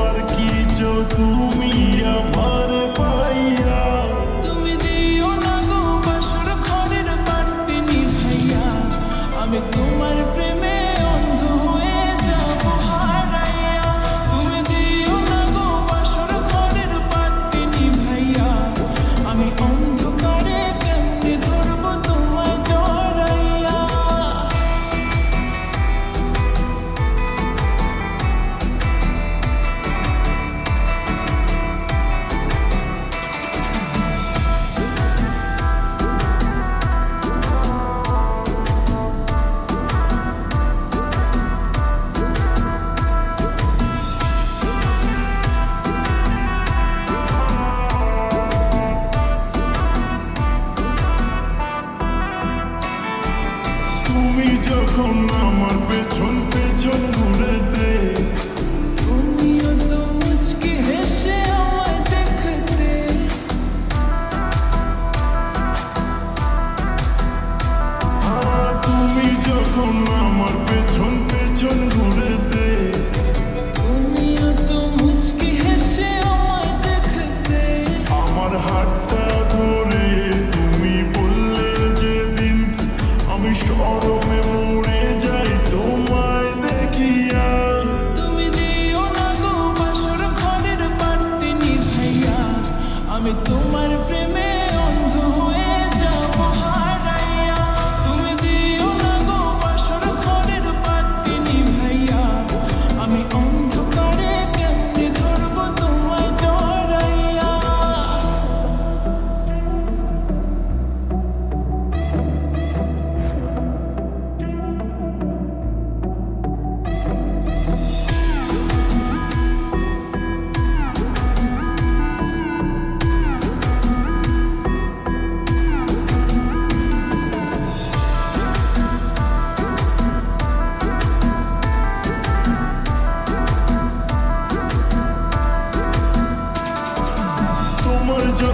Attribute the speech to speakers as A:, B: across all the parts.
A: আর কি তুমি আমার পার
B: তুমি
A: যখন আমার পেছন পেছন ঘুরে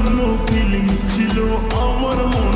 A: অন্য ফিলিংস ছিল আমার মনে